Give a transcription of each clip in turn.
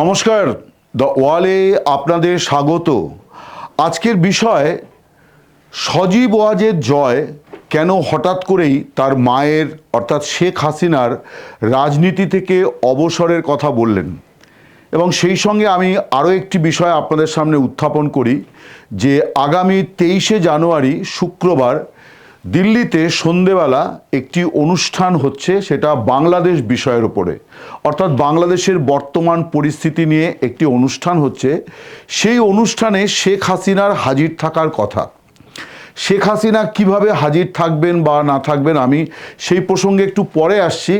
নমস্কার দ্য ওয়ালে আপনাদের স্বাগত। আজকের বিষয়, সজীব ওয়াজের জয় কেন হঠাৎ করেই তার মায়ের, অর্থাৎ শেখ হাসিনার রাজনীতি থেকে অবসরের কথা বললেন। এবং সেই সঙ্গে আমি আরও একটি বিষয় আপনাদের সামনে উত্থাপন করি, যে আগামী তেইশে জানুয়ারি, শুক্রবার দিল্লিতে সন্ধেবেলা একটি অনুষ্ঠান হচ্ছে, সেটা বাংলাদেশ বিষয়ের ওপরে অর্থাৎ বাংলাদেশের বর্তমান পরিস্থিতি নিয়ে একটি অনুষ্ঠান হচ্ছে। সেই অনুষ্ঠানে শেখ হাসিনার হাজির থাকার কথা। শেখ হাসিনা কীভাবে হাজির থাকবেন বা না থাকবেন আমি সেই প্রসঙ্গে একটু পরে আসছি।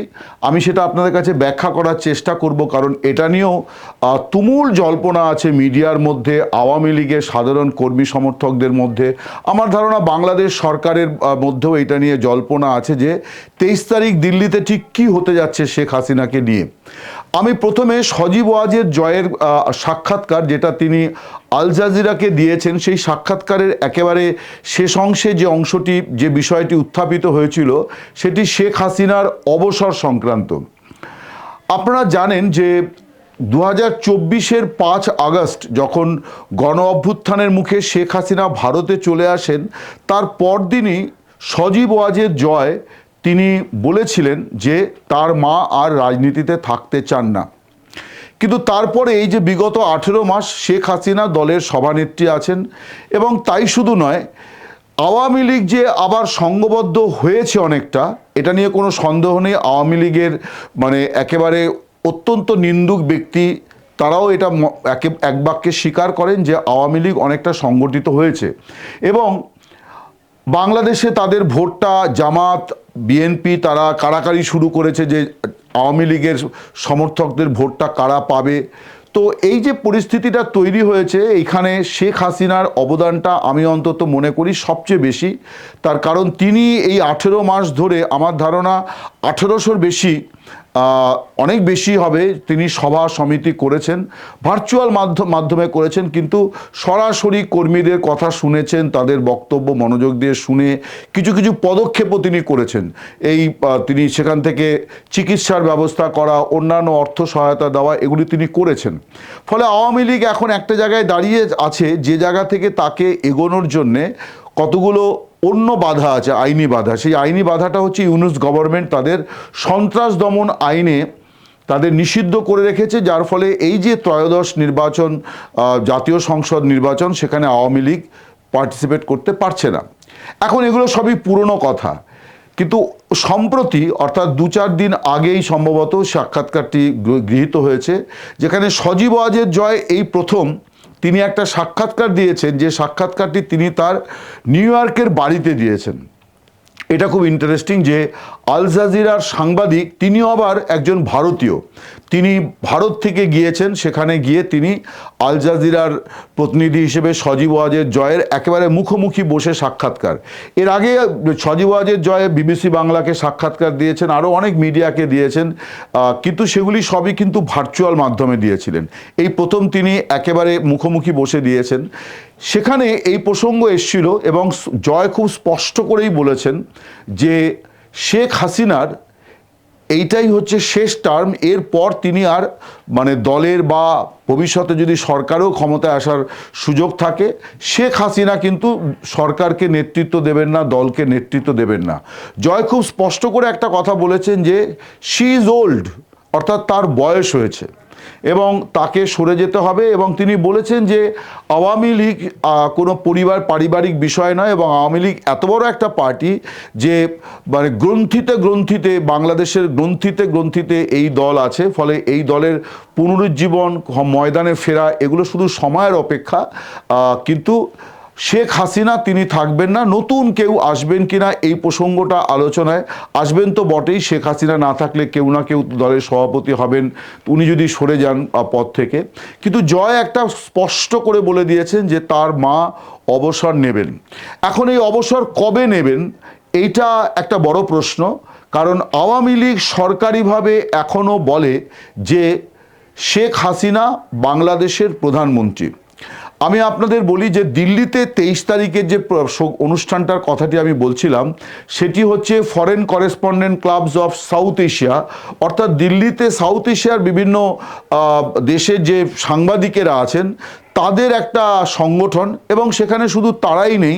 আমি সেটা আপনাদের কাছে ব্যাখ্যা করার চেষ্টা করব কারণ এটা নিয়েও তুমুল জল্পনা আছে মিডিয়ার মধ্যে, আওয়ামী লীগের সাধারণ কর্মী সমর্থকদের মধ্যে। আমার ধারণা বাংলাদেশ সরকারের মধ্যেও এটা নিয়ে জল্পনা আছে যে তেইশ তারিখ দিল্লিতে ঠিক কী হতে যাচ্ছে শেখ হাসিনাকে নিয়ে। আমি প্রথমে সজীব ওয়াজের জয়ের সাক্ষাৎকার যেটা তিনি আল জাজিরাকে দিয়েছেন, সেই সাক্ষাৎকারের একেবারে শেষ অংশে যে অংশটি, যে বিষয়টি উত্থাপিত হয়েছিল, সেটি শেখ হাসিনার অবসর সংক্রান্ত। আপনারা জানেন যে দু হাজার চব্বিশের পাঁচ আগস্ট যখন গণ অভ্যুত্থানের মুখে শেখ হাসিনা ভারতে চলে আসেন, তার পরদিনই সজীব ওয়াজের জয় তিনি বলেছিলেন যে তার মা আর রাজনীতিতে থাকতে চান না। কিন্তু তারপরে এই যে বিগত আঠেরো মাস শেখ হাসিনা দলের সভানেত্রী আছেন এবং তাই শুধু নয়, আওয়ামী লীগ যে আবার সংঘবদ্ধ হয়েছে অনেকটা, এটা নিয়ে কোনো সন্দেহ নেই। আওয়ামী লীগের মানে একেবারে অত্যন্ত নিন্দুক ব্যক্তি, তারাও এটা এক বাক্যে স্বীকার করেন যে আওয়ামী লীগ অনেকটা সংগঠিত হয়েছে। এবং বাংলাদেশে তাদের ভোটটা জামাত বিএনপি তারা কারাকারি শুরু করেছে যে আওয়ামী লীগের সমর্থকদের ভোটটা কারা পাবে। তো এই যে পরিস্থিতিটা তৈরি হয়েছে, এইখানে শেখ হাসিনার অবদানটা আমি অন্তত মনে করি সবচেয়ে বেশি। তার কারণ তিনি এই আঠেরো মাস ধরে, আমার ধারণা, আঠেরোশোর বেশি অনেক বেশি হবে। তিনি সভা সমিতি করেছেন ভার্চুয়াল মাধ্যম মাধ্যমে করেছেন, কিন্তু সরাসরি কর্মীদের কথা শুনেছেন, তাদের বক্তব্য, মনোযোগ দিয়ে শুনে কিছু কিছু পদক্ষেপও তিনি করেছেন। এই তিনি সেখান থেকে চিকিৎসার ব্যবস্থা করা, অন্যান্য অর্থ সহায়তা দেওয়া, এগুলি তিনি করেছেন। ফলে আওয়ামী লীগ এখন একটা জায়গায় দাঁড়িয়ে আছে, যে জায়গা থেকে তাকে এগোনোর জন্যে কতগুলো অন্য বাধা আছে, আইনি বাধা। সেই আইনি বাধাটা হচ্ছে ইউনুস গভর্নমেন্ট তাদের সন্ত্রাস দমন আইনে তাদের নিষিদ্ধ করে রেখেছে, যার ফলে এই যে ত্রয়োদশ নির্বাচন জাতীয় সংসদ নির্বাচন, সেখানে আওয়ামী লীগ পার্টিসিপেট করতে পারছে না। এখন এগুলো সবই পুরনো কথা। কিন্তু সম্প্রতি, অর্থাৎ দু চার দিন আগেই সম্ভবত সাক্ষাৎকারটি গৃহীত হয়েছে, যেখানে সজীব আজের জয় এই প্রথম তিনি একটা সাক্ষাৎকার দিয়েছেন যে সাক্ষাৎকারটি তিনি তার নিউ ইয়র্কের বাড়িতে দিয়েছেন। এটা খুব ইন্টারেস্টিং যে আল জাজিরার সাংবাদিক তিনি আবার একজন ভারতীয়। তিনি ভারত থেকে গিয়েছেন, সেখানে গিয়ে তিনি আল জাজিরার প্রতিনিধি হিসেবে সজীব ওয়াজের জয়ের একেবারে মুখোমুখি বসে সাক্ষাৎকার। এর আগে সজীব ওয়াজের জয়ে বিবিসি বাংলাকে সাক্ষাৎকার দিয়েছেন, আরও অনেক মিডিয়াকে দিয়েছেন কিন্তু সেগুলি সবই কিন্তু ভার্চুয়াল মাধ্যমে দিয়েছিলেন। এই প্রথম তিনি একেবারে মুখোমুখি বসে দিয়েছেন। সেখানে এই প্রসঙ্গ এসছিল এবং জয় খুব স্পষ্ট করেই বলেছেন যে শেখ হাসিনার এইটাই হচ্ছে শেষ টার্ম। এরপর তিনি আর মানে দলের বা ভবিষ্যতে যদি সরকারও ক্ষমতায় আসার সুযোগ থাকে, শেখ হাসিনা কিন্তু সরকারকে নেতৃত্ব দেবেন না, দলকে নেতৃত্ব দেবেন না। জয় খুব স্পষ্ট করে একটা কথা বলেছেন যে শি ইজ ওল্ড অর্থাৎ তার বয়স হয়েছে। এবং তাকে সরে যেতে হবে এবং তিনি বলেছেন যে আওয়ামী লীগ কোনো পরিবার পারিবারিক বিষয় নয় এবং আওয়ামী লীগ এত বড় একটা পার্টি যে মানে গ্রন্থিতে গ্রন্থিতে, বাংলাদেশের গ্রন্থিতে গ্রন্থিতে এই দল আছে, ফলে এই দলের পুনরুজ্জীবন ময়দানে ফেরা, এগুলো শুধু সময়ের অপেক্ষা কিন্তু শেখ হাসিনা, তিনি থাকবেন না। নতুন কেউ আসবেন কিনা এই প্রসঙ্গটা আলোচনায়। আসবেন তো বটেই, শেখ হাসিনা না থাকলে কেউ না কেউ দলের সভাপতি হবেন। উনি যদি সরে যান পদ থেকে। কিন্তু জয় একটা স্পষ্ট করে বলে দিয়েছেন যে তার মা অবসর নেবেন। এখন এই অবসর কবে নেবেন? এইটা একটা বড় প্রশ্ন। কারণ আওয়ামী লীগ সরকারিভাবে এখনও বলে যে শেখ হাসিনা বাংলাদেশের প্রধানমন্ত্রী। আমি আপনাদের বলি যে দিল্লিতে তেইশ তারিখের যে অনুষ্ঠানটার কথাটি আমি বলছিলাম, সেটি হচ্ছে foreign correspondent clubs of South Asia অর্থাৎ দিল্লিতে সাউথ এশিয়ার বিভিন্ন দেশের যে সাংবাদিকেরা আছেন, তাদের একটা সংগঠন এবং সেখানে শুধু তারাই নেই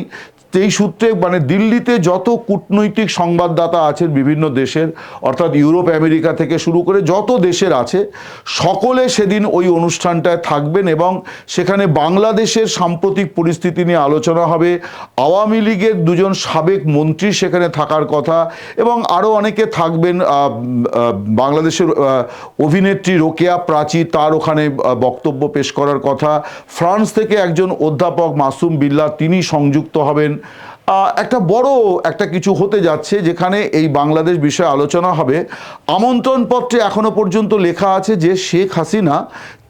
এই সূত্রে মানে দিল্লিতে যত কূটনৈতিক সংবাদদাতা আছেন বিভিন্ন দেশের, অর্থাৎ ইউরোপ, আমেরিকা থেকে শুরু করে যত দেশের আছে, সকলে সেদিন ওই অনুষ্ঠানটায় থাকবেন এবং সেখানে বাংলাদেশের সাম্প্রতিক পরিস্থিতি নিয়ে আলোচনা হবে। আওয়ামী লীগের দুজন সাবেক মন্ত্রী সেখানে থাকার কথা এবং আরও অনেকে থাকবেন বাংলাদেশের অভিনেত্রী রোকেয়া প্রাচী, তার ওখানে বক্তব্য পেশ করার কথা। ফ্রান্স থেকে একজন অধ্যাপক মাসুম বিল্লা তিনি সংযুক্ত হবেন। একটা বড় একটা কিছু হতে যাচ্ছে যেখানে এই বাংলাদেশ বিষয়ে আলোচনা হবে। আমন্ত্রণপত্রে এখনও পর্যন্ত লেখা আছে যে শেখ হাসিনা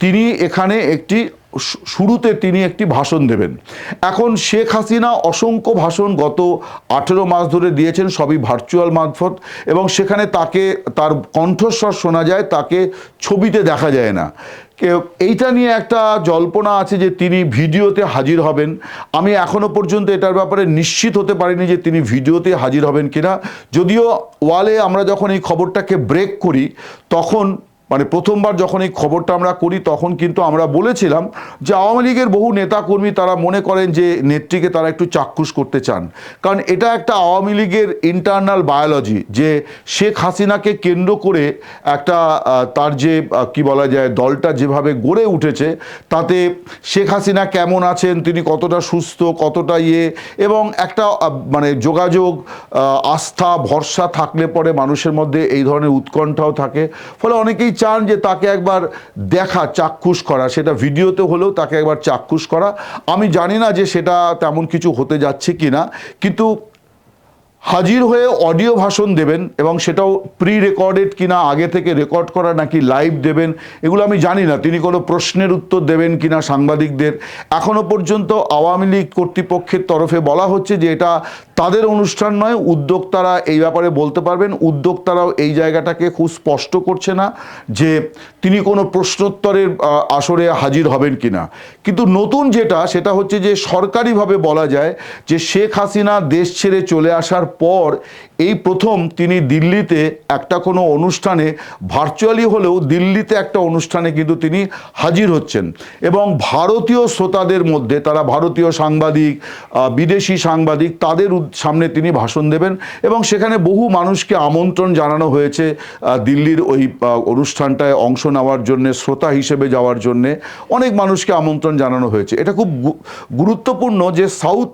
তিনি এখানে একটি শুরুতে তিনি একটি ভাষণ দেবেন। এখন শেখ হাসিনা অসংখ্য ভাষণ গত আঠেরো মাস ধরে দিয়েছেন, সবই ভার্চুয়াল মারফত, এবং সেখানে তাকে, তার কণ্ঠস্বর শোনা যায়, তাকে ছবিতে দেখা যায় না। কেউ এইটা নিয়ে একটা জল্পনা আছে যে তিনি ভিডিওতে হাজির হবেন। আমি এখনও পর্যন্ত এটার ব্যাপারে নিশ্চিত হতে পারিনি যে তিনি ভিডিওতে হাজির হবেন কিনা। যদিও ওয়ালে আমরা যখন এই খবরটাকে ব্রেক করি, তখন মানে প্রথমবার যখন এই খবরটা আমরা করি, তখন কিন্তু আমরা বলেছিলাম যে আওয়ামী লীগের বহু নেতাকর্মী তারা মনে করেন যে নেত্রীকে তারা একটু চাক্ষুষ করতে চান। কারণ এটা একটা আওয়ামী লীগের ইন্টারনাল বায়োলজি যে শেখ হাসিনাকে কেন্দ্র করে একটা তার যে কি বলা যায়, দলটা যেভাবে গড়ে উঠেছে, তাতে শেখ হাসিনা কেমন আছেন, তিনি কতটা সুস্থ, কতটা ইয়ে এবং একটা মানে যোগাযোগ আস্থা, ভরসা থাকলে পরে মানুষের মধ্যে এই ধরনের উৎকণ্ঠাও থাকে। ফলে অনেকেই চান যে তাকে একবার দেখা, চাক্ষুষ করা। সেটা ভিডিওতে হলেও তাকে একবার চাক্ষুষ করা। আমি জানি না যে সেটা তেমন কিছু হতে যাচ্ছে কি না কিন্তু হাজির হয়ে অডিও ভাষণ দেবেন এবং সেটাও প্রি রেকর্ডেড কিনা, আগে থেকে রেকর্ড করা নাকি লাইভ দেবেন, এগুলো আমি জানি না। তিনি কোনো প্রশ্নের উত্তর দেবেন কিনা সাংবাদিকদের। এখনও পর্যন্ত আওয়ামী লীগ কর্তৃপক্ষের তরফে বলা হচ্ছে যে এটা তাদের অনুষ্ঠান নয়, উদ্যোক্তারা এই ব্যাপারে বলতে পারবেন। উদ্যোক্তারাও এই জায়গাটাকে খুব স্পষ্ট করছে না যে তিনি কোনো প্রশ্নোত্তরের আসরে হাজির হবেন কি না কিন্তু নতুন যেটা, সেটা হচ্ছে যে সরকারিভাবে বলা যায় যে শেখ হাসিনা দেশ ছেড়ে চলে আসার পর এই প্রথম তিনি দিল্লিতে একটা কোনো অনুষ্ঠানে ভার্চুয়ালি হলেও দিল্লিতে একটা অনুষ্ঠানে কিন্তু তিনি হাজির হচ্ছেন। এবং ভারতীয় শ্রোতাদের মধ্যে, তারা ভারতীয় সাংবাদিক বিদেশি সাংবাদিক, তাদের সামনে তিনি ভাষণ দেবেন এবং সেখানে বহু মানুষকে আমন্ত্রণ জানানো হয়েছে দিল্লির ওই অনুষ্ঠানটায় অংশ নেওয়ার জন্যে, শ্রোতা হিসেবে যাওয়ার জন্যে। অনেক মানুষকে আমন্ত্রণ জানানো হয়েছে। এটা খুব গুরুত্বপূর্ণ যে south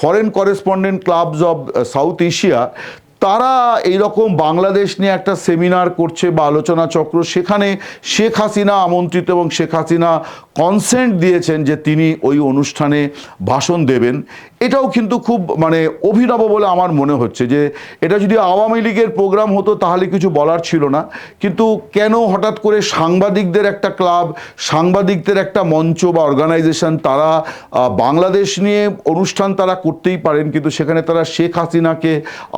foreign correspondent clubs of South Asia, তারা এইরকম বাংলাদেশ নিয়ে একটা সেমিনার করছে বা আলোচনা চক্র, সেখানে শেখ হাসিনা আমন্ত্রিত এবং শেখ হাসিনা কনসেন্ট দিয়েছেন যে তিনি ওই অনুষ্ঠানে ভাষণ দেবেন। এটাও কিন্তু খুব মানে অভিনব বলে আমার মনে হচ্ছে যে এটা যদি আওয়ামী লীগের প্রোগ্রাম হতো তাহলে কিছু বলার ছিল না। কিন্তু কেন হঠাৎ করে সাংবাদিকদের একটা ক্লাব সাংবাদিকদের একটা মঞ্চ বা অর্গানাইজেশন তারা বাংলাদেশ নিয়ে অনুষ্ঠান তারা করতেই পারেন, কিন্তু সেখানে তারা শেখ হাসিনাকে,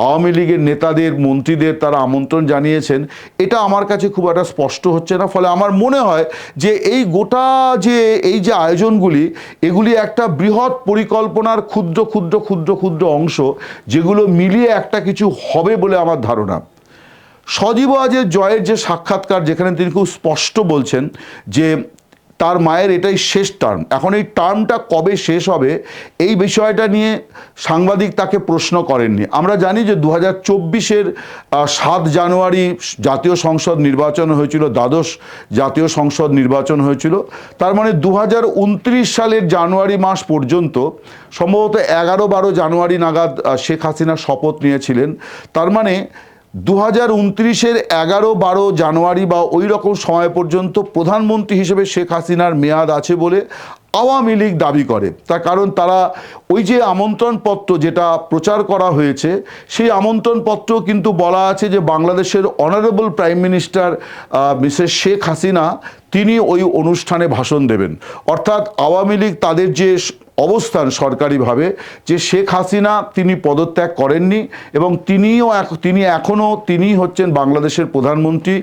আওয়ামী লীগের নেতাদের, মন্ত্রীদের তারা আমন্ত্রণ জানিয়েছেন, এটা আমার কাছে খুব একটা স্পষ্ট হচ্ছে না। ফলে আমার মনে হয় যে এই গোটা যে, এই যে আয়োজনগুলি, এগুলি একটা বৃহৎ পরিকল্পনার ক্ষুদ্র ক্ষুদ্র ক্ষুদ্র ক্ষুদ্র ক্ষুদ্র অংশ যেগুলো মিলিয়ে একটা কিছু হবে বলে আমার ধারণা। সজীব আজের জয়ের যে সাক্ষাৎকার যেখানে তিনি খুব স্পষ্ট বলছেন যে তার মায়ের এটাই শেষ টার্ম। এখন এই টার্মটা কবে শেষ হবে, এই বিষয়টা নিয়ে সাংবাদিক তাকে প্রশ্ন করেননি। আমরা জানি যে দু হাজার চব্বিশের সাত জানুয়ারি জাতীয় সংসদ নির্বাচন হয়েছিল, দ্বাদশ জাতীয় সংসদ নির্বাচন হয়েছিল। তার মানে দু হাজার উনত্রিশ সালের জানুয়ারি মাস পর্যন্ত সম্ভবত এগারো বারো জানুয়ারি নাগাদ শেখ হাসিনা শপথ নিয়েছিলেন। তার মানে দু হাজার উনত্রিশের এগারো বারো জানুয়ারি বা ওই রকম সময় পর্যন্ত প্রধানমন্ত্রী হিসেবে শেখ হাসিনার মেয়াদ আছে বলে আওয়ামী লীগ দাবি করে। তার কারণ তারা ওই যে আমন্ত্রণপত্র যেটা প্রচার করা হয়েছে, সেই আমন্ত্রণপত্র কিন্তু বলা আছে যে বাংলাদেশের honourable prime minister Mrs Sheikh Hasina, তিনি ওই অনুষ্ঠানে ভাষণ দেবেন। অর্থাৎ আওয়ামী লীগ তাদের যে অবস্থান সরকারিভাবে যে শেখ হাসিনা তিনি পদত্যাগ করেননি এবং তিনিও তিনি এখনও তিনি হচ্ছেন বাংলাদেশের প্রধানমন্ত্রী।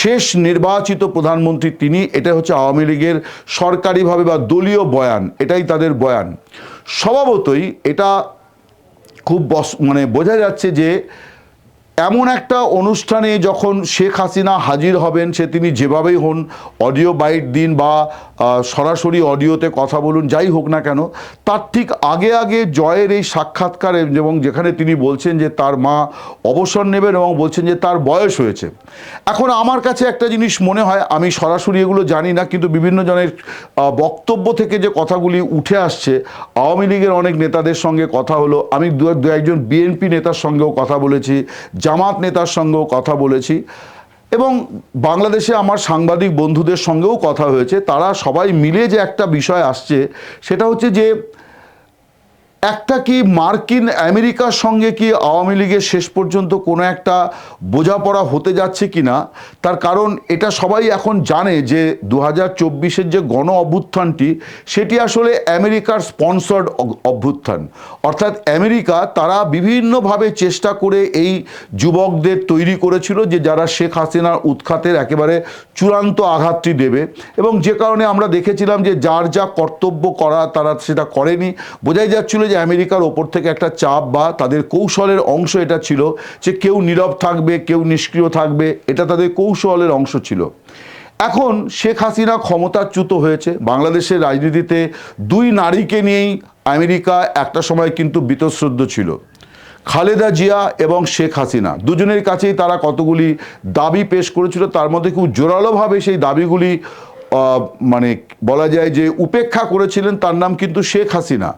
শেষ নির্বাচিত প্রধানমন্ত্রী তিনি, এটা হচ্ছে আওয়ামী লীগের সরকারিভাবে বা দলীয় বয়ান, এটাই তাদের বয়ান। স্বভাবতই এটা খুব মানে বোঝা যাচ্ছে যে এমন একটা অনুষ্ঠানে যখন শেখ হাসিনা হাজির হবেন, সে তিনি যেভাবেই হন, অডিও বাইট দিন বা সরাসরি অডিওতে কথা বলুন, যাই হোক না কেন, তার ঠিক আগে আগে জয়ের এই সাক্ষাৎকারে এবং যেখানে তিনি বলছেন যে তার মা অবসর নেবেন এবং বলছেন যে তার বয়স হয়েছে। এখন আমার কাছে একটা জিনিস মনে হয়, আমি সরাসরি এগুলো জানি না, কিন্তু বিভিন্ন জনের বক্তব্য থেকে যে কথাগুলি উঠে আসছে, আওয়ামী লীগের অনেক নেতাদের সঙ্গে কথা হলো, আমি দু একজন বিএনপি নেতার সঙ্গেও কথা বলেছি জামাত নেতার সঙ্গেও কথা বলেছি এবং বাংলাদেশে আমার সাংবাদিক বন্ধুদের সঙ্গেও কথা হয়েছে, তারা সবাই মিলে যে একটা বিষয় আসছে, সেটা হচ্ছে যে একটা কি মার্কিন আমেরিকার সঙ্গে কি আওয়ামী লীগের শেষ পর্যন্ত কোনো একটা বোঝাপড়া হতে যাচ্ছে কি না? তার কারণ এটা সবাই এখন জানে যে দু হাজার যে গণ অভ্যুত্থানটি, সেটি আসলে আমেরিকার স্পন্সর্ড অভ্যুত্থান। অর্থাৎ আমেরিকা তারা বিভিন্নভাবে চেষ্টা করে এই যুবকদের তৈরি করেছিল যে যারা শেখ হাসিনার উৎখাতের একেবারে চূড়ান্ত আঘাতটি দেবে এবং যে কারণে আমরা দেখেছিলাম যে যার যা কর্তব্য করা তারা সেটা করেনি। বোঝাই যাচ্ছিল যে আমেরিকার ওপর থেকে একটা চাপ বা তাদের কৌশলের অংশ এটা ছিল যে কেউ নীরব থাকবে, কেউ নিষ্ক্রিয় থাকবে, এটা তাদের কৌশলের অংশ ছিল। এখন শেখ হাসিনা ক্ষমতাচ্যুত হয়েছে। বাংলাদেশের রাজনীতিতে দুই নারীকে নিয়েই আমেরিকা একটা সময় কিন্তু বীতশ্রদ্ধ ছিল। খালেদা জিয়া এবং শেখ হাসিনা দুজনের কাছেই তারা কতগুলি দাবি পেশ করেছিল, তার মধ্যে খুব জোরালোভাবে সেই দাবিগুলি মানে বলা যায় যে উপেক্ষা করেছিলেন তার নাম কিন্তু শেখ হাসিনা।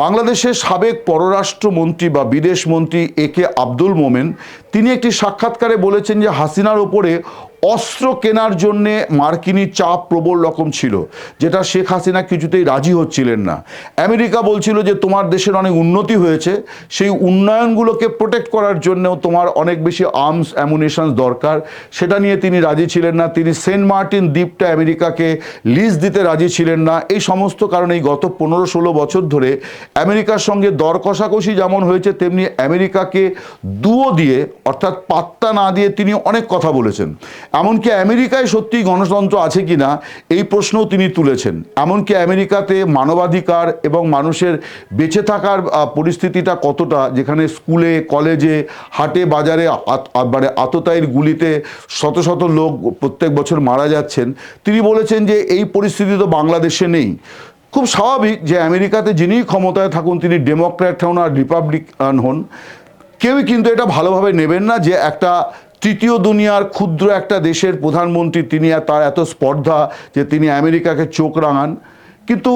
বাংলাদেশের সাবেক পররাষ্ট্রমন্ত্রী বা বিদেশ মন্ত্রী এ কে আব্দুল মোমেন, তিনি একটি সাক্ষাৎকারে বলেছেন যে হাসিনার ওপরে অস্ত্র কেনার জন্যে মার্কিনী চাপ প্রবল রকম ছিল, যেটা শেখ হাসিনা কিছুতেই রাজি হচ্ছিলেন না। আমেরিকা বলছিল যে, তোমার দেশের অনেক উন্নতি হয়েছে, সেই উন্নয়নগুলোকে প্রোটেক্ট করার জন্যও তোমার অনেক বেশি আর্মস অ্যামুনেশনস দরকার। সেটা নিয়ে তিনি রাজি ছিলেন না। তিনি সেন্ট মার্টিন দ্বীপটা আমেরিকাকে লিজ দিতে রাজি ছিলেন না। এই সমস্ত কারণেই গত পনেরো ষোলো বছর ধরে আমেরিকার সঙ্গে দর কষাকষি যেমন হয়েছে, তেমনি আমেরিকাকে দুও দিয়ে, অর্থাৎ পাত্তা না দিয়ে তিনি অনেক কথা বলেছেন। এমনকি আমেরিকায় সত্যি গণতন্ত্র আছে কি না এই প্রশ্নও তিনি তুলেছেন। এমনকি আমেরিকাতে মানবাধিকার এবং মানুষের বেঁচে থাকার পরিস্থিতিটা কতটা, যেখানে স্কুলে, কলেজে, হাটে, বাজারে মানে আততায়ীর গুলিতে শত শত লোক প্রত্যেক বছর মারা যাচ্ছেন, তিনি বলেছেন যে এই পরিস্থিতি তো বাংলাদেশে নেই। খুব স্বাভাবিক যে আমেরিকাতে যিনি ক্ষমতায় থাকুন, তিনি ডেমোক্র্যাট হন আর রিপাবলিকান হন। কেউই কিন্তু এটা ভালোভাবে নেবেন না যে একটা তৃতীয় দুনিয়ার ক্ষুদ্র একটা দেশের প্রধানমন্ত্রী, তিনি আর তার এত স্পর্ধা যে তিনি আমেরিকাকে চোখ রাঙান। কিন্তু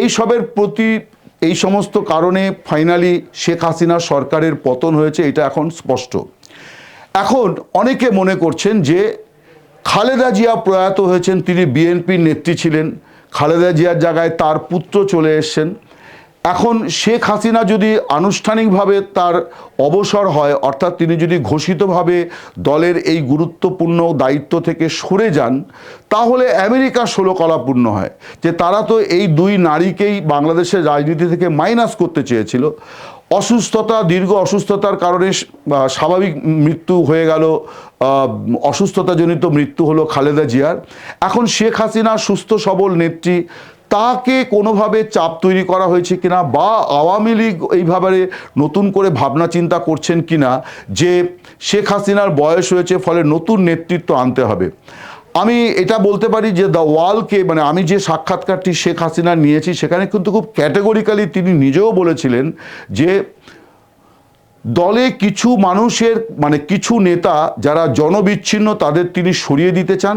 এই সবের প্রতি, এই সমস্ত কারণে ফাইনালি শেখ হাসিনার সরকারের পতন হয়েছে, এটা এখন স্পষ্ট। এখন অনেকে মনে করছেন যে খালেদা জিয়া প্রয়াত হয়েছেন, তিনি বিএনপির নেত্রী ছিলেন। খালেদা জিয়ার জায়গায় তার পুত্র চলে এসছেন। এখন শেখ হাসিনা যদি আনুষ্ঠানিকভাবে তার অবসর হয়, অর্থাৎ তিনি যদি ঘোষিতভাবে দলের এই গুরুত্বপূর্ণ দায়িত্ব থেকে সরে যান, তাহলে আমেরিকা ষোলকলাপূর্ণ হয়। যে তারা তো এই দুই নারীকেই বাংলাদেশের রাজনীতি থেকে মাইনাস করতে চেয়েছিল। অসুস্থতা, দীর্ঘ অসুস্থতার কারণে স্বাভাবিক মৃত্যু হয়ে গেল অসুস্থতাজনিত মৃত্যু হলো খালেদা জিয়ার। এখন শেখ হাসিনা সুস্থ সবল নেত্রী তাকে কোনোভাবে চাপ তৈরি করা হয়েছে কিনা বা আওয়ামী লীগ এইভাবে নতুন করে ভাবনা চিন্তা করছেন কিনা যে শেখ হাসিনার বয়স হয়েছে, ফলে নতুন নেতৃত্ব আনতে হবে। আমি এটা বলতে পারি যে দ্য ওয়ালকে মানে আমি যে সাক্ষাৎকারটি শেখ হাসিনা নিয়েছি, সেখানে কিন্তু খুব ক্যাটেগরিক্যালি তিনি নিজেও বলেছিলেন যে দলে কিছু মানুষের মানে কিছু নেতা যারা জনবিচ্ছিন্ন, তাদের তিনি সরিয়ে দিতে চান।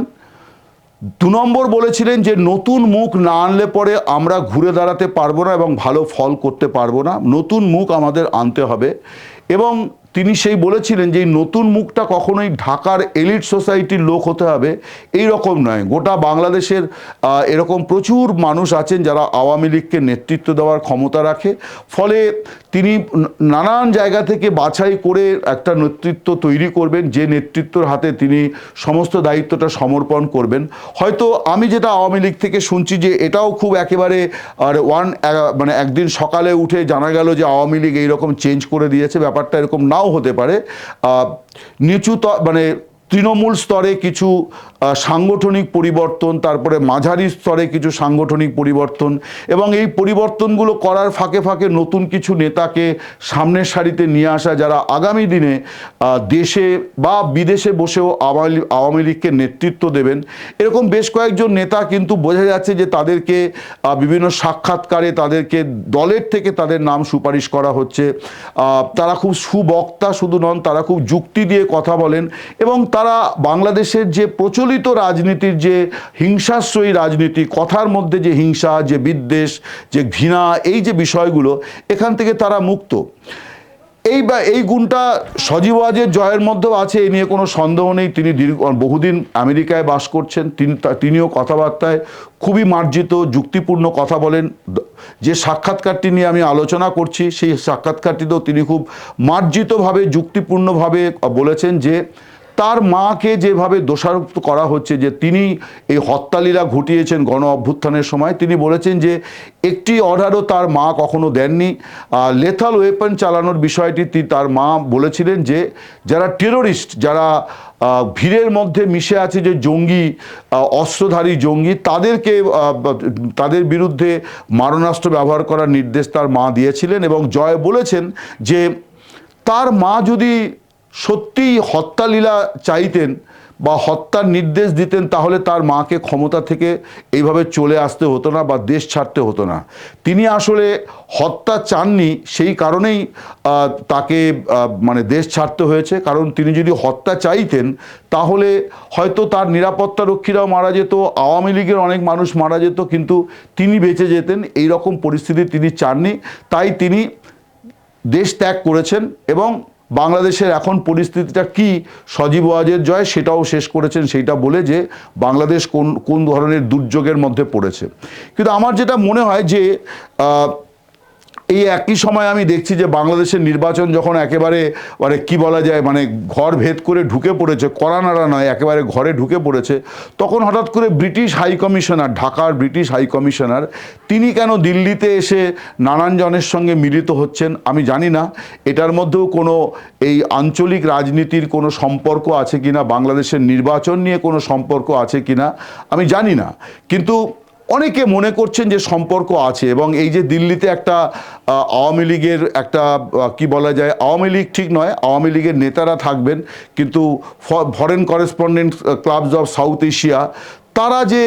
দু নম্বর বলেছিলেন যে নতুন মুখ না আনলে পরে আমরা ঘুরে দাঁড়াতে পারব না এবং ভালো ফল করতে পারব না। নতুন মুখ আমাদের আনতে হবে এবং তিনি সেই বলেছিলেন যে এই নতুন মুখটা কখনোই ঢাকার এলিট সোসাইটির লোক হতে হবে, এই রকম নয়। গোটা বাংলাদেশের এরকম প্রচুর মানুষ আছেন যারা আওয়ামী লীগকে নেতৃত্ব দেওয়ার ক্ষমতা রাখে। ফলে তিনি নানান জায়গা থেকে বাছাই করে একটা নেতৃত্ব তৈরি করবেন, যে নেতৃত্বর হাতে তিনি সমস্ত দায়িত্বটা সমর্পণ করবেন। হয়তো আমি যেটা আওয়ামী লীগ থেকে শুনছি যে এটাও খুব একেবারে, আর ওয়ান মানে একদিন সকালে উঠে জানা গেল যে আওয়ামী লীগ এইরকম চেঞ্জ করে দিয়েছে, ব্যাপারটা এরকম নাও হতে পারে আহ, নিচু মানে তৃণমূল স্তরে কিছু সাংগঠনিক পরিবর্তন, তারপরে মাঝারি স্তরে কিছু সাংগঠনিক পরিবর্তন এবং এই পরিবর্তনগুলো করার ফাঁকে ফাঁকে নতুন কিছু নেতাকে সামনের সারিতে নিয়ে আসা যারা আগামী দিনে দেশে বা বিদেশে বসেও আওয়ামী আওয়ামী লীগকে নেতৃত্ব দেবেন। এরকম বেশ কয়েকজন নেতা কিন্তু বোঝা যাচ্ছে যে তাদেরকে বিভিন্ন সাক্ষাৎকারে তাদেরকে দলের থেকে তাদের নাম সুপারিশ করা হচ্ছে। তারা খুব সুবক্তা শুধু নন, তারা খুব যুক্তি দিয়ে কথা বলেন এবং তারা বাংলাদেশের যে প্রচলিত রাজনীতির যে হিংসাশ্রয়ী রাজনীতি, কথার মধ্যে যে হিংসা, যে বিদ্বেষ, যে ঘৃণা, এই যে বিষয়গুলো, এখান থেকে তারা মুক্ত। এই বা, এই গুণটা সজীব ওয়াজের জয়ের মধ্যেও আছে, এ নিয়ে কোনো সন্দেহ নেই। তিনি দীর্ঘ, বহুদিন আমেরিকায় বাস করছেন। তিনি, তিনিও কথাবার্তায় খুবই মার্জিত, যুক্তিপূর্ণ কথা বলেন। যে সাক্ষাৎকারটি নিয়ে আমি আলোচনা করছি, সেই সাক্ষাৎকারটিতেও তিনি খুব মার্জিতভাবে, যুক্তিপূর্ণভাবে বলেছেন যে তার মাকে যেভাবে দোষারোপ করা হচ্ছে যে তিনি এই হত্যালীলা ঘটিয়েছেন গণ অভ্যুত্থানের সময়, তিনি বলেছেন যে একটি অর্ডারও তার মা কখনো দেননি। লেথাল ওয়েপন চালানোর বিষয়টি তার মা বলেছিলেন যে যারা টেরোরিস্ট যারা ভিড়ের মধ্যে মিশে আছে যে জঙ্গি অস্ত্রধারী জঙ্গি, তাদেরকে তাদের বিরুদ্ধে মারণাস্ত্র ব্যবহার করার নির্দেশ তার মা দিয়েছিলেন এবং জয় বলেছেন যে তার মা যদি সত্যিই হত্যালীলা চাইতেন বা হত্যার নির্দেশ দিতেন, তাহলে তার মাকে ক্ষমতা থেকে এইভাবে চলে আসতে হতো না বা দেশ ছাড়তে হতো না। তিনি আসলে হত্যা চাননি, সেই কারণেই তাকে মানে দেশ ছাড়তে হয়েছে। কারণ তিনি যদি হত্যা চাইতেন, তাহলে হয়তো তার নিরাপত্তা রক্ষীরাও মারা যেত, আওয়ামী লীগের অনেক মানুষ মারা যেত, কিন্তু তিনি বেঁচে যেতেন এই রকম পরিস্থিতি তিনি চাননি। তাই তিনি দেশ ত্যাগ করেছেন এবং বাংলাদেশের এখন পরিস্থিতিটা কি? সজীব ওয়াজের জয় সেটাও শেষ করেছেন, সেইটা বলে যে বাংলাদেশ কোন কোন ধরনের দুর্যোগের মধ্যে পড়েছে। কিন্তু আমার যেটা মনে হয় যে এই একই সময় আমি দেখছি যে বাংলাদেশের নির্বাচন যখন একেবারে মানে কি বলা যায় মানে ঘর ভেদ করে ঢুকে পড়েছে করানারা নয়, একেবারে ঘরে ঢুকে পড়েছে, তখন হঠাৎ করে ব্রিটিশ হাই কমিশনার, ঢাকার ব্রিটিশ হাই কমিশনার, তিনি কেন দিল্লিতে এসে নানান জনের সঙ্গে মিলিত হচ্ছেন আমি জানি না। এটার মধ্যেও কোনো এই আঞ্চলিক রাজনীতির কোনো সম্পর্ক আছে কিনা, বাংলাদেশের নির্বাচন নিয়ে কোনো সম্পর্ক আছে কিনা, আমি জানি না। কিন্তু অনেকে মনে করছেন যে সম্পর্ক আছে এবং এই যে দিল্লিতে একটা আওয়ামী লীগের একটা কি বলা যায়, আওয়ামী লীগ ঠিক নয়, আওয়ামী লীগের নেতারা থাকবেন, কিন্তু foreign correspondent clubs of South Asia তারা যে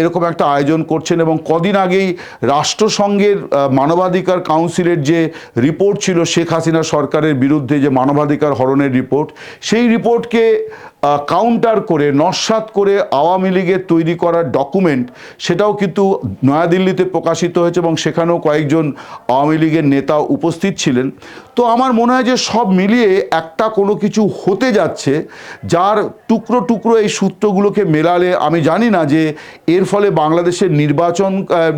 এরকম একটা আয়োজন করছেন এবং কদিন আগেই রাষ্ট্রসংঘের মানবাধিকার কাউন্সিলের যে রিপোর্ট ছিল শেখ হাসিনা সরকারের বিরুদ্ধে যে মানবাধিকার হরণের রিপোর্ট সেই রিপোর্টকে কাউন্টার করে, নস্বাত করে আওয়ামী লীগের তৈরি করার ডকুমেন্ট সেটাও কিন্তু নয়াদিল্লিতে প্রকাশিত হয়েছে এবং সেখানেও কয়েকজন আওয়ামী লীগের নেতা উপস্থিত ছিলেন। তো আমার মনে হয় যে সব মিলিয়ে একটা কোনো কিছু হতে যাচ্ছে, যার টুকরো টুকরো এই সূত্রগুলোকে মেলালে আমি জানি না যে এর ফলে বাংলাদেশের নির্বাচন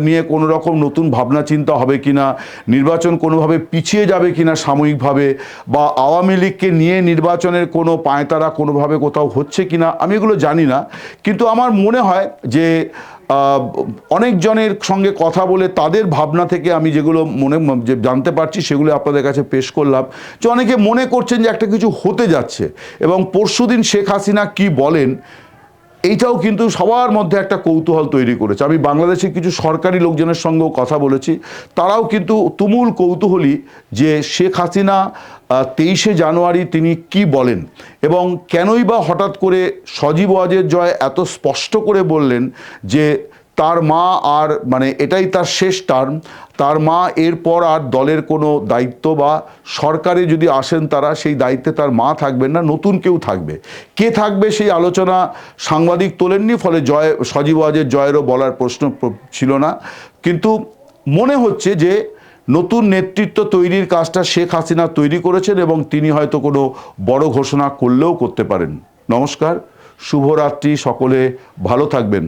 নিয়ে কোনো রকম নতুন ভাবনা চিন্তা হবে কিনা, নির্বাচন কোনোভাবে পিছিয়ে যাবে কি না সাময়িকভাবে, বা আওয়ামী লীগকে নিয়ে নির্বাচনের কোনো পায়তারা কোনোভাবে কোথাও হচ্ছে কি না আমি এগুলো জানি না। কিন্তু আমার মনে হয় যে অনেকজনের সঙ্গে কথা বলে তাদের ভাবনা থেকে আমি যেগুলো মনে, যে জানতে পারছি, সেগুলো আপনাদের কাছে পেশ করলাম। যে অনেকে মনে করছেন যে একটা কিছু হতে যাচ্ছে এবং পরশুদিন শেখ হাসিনা কী বলেন এইটাও কিন্তু সবার মধ্যে একটা কৌতূহল তৈরি করেছে। আমি বাংলাদেশের কিছু সরকারি লোকজনের সঙ্গেও কথা বলেছি। তারাও কিন্তু তুমুল কৌতূহলী যে শেখ হাসিনা তেইশে জানুয়ারি তিনি কি বলেন এবং কেনই বা হঠাৎ করে সজীব ওয়াজের জয় এত স্পষ্ট করে বললেন যে তার মা আর মানে এটাই তার শেষ টার্ম তার মা এরপর আর দলের কোনো দায়িত্ব বা সরকারে যদি আসেন তারা, সেই দায়িত্বে তার মা থাকবেন না, নতুন কেউ থাকবে। কে থাকবে সেই আলোচনা সাংবাদিক তোলেননি, ফলে জয়, সজীব ওয়াজের জয়েরও বলার প্রশ্ন ছিল না। কিন্তু মনে হচ্ছে যে নতুন নেতৃত্ব তৈরির কাজটা শেখ হাসিনা তৈরি করেছেন এবং তিনি হয়তো কোনো বড় ঘোষণা করলেও করতে পারেন। নমস্কার, শুভরাত্রি, সকলে ভালো থাকবেন।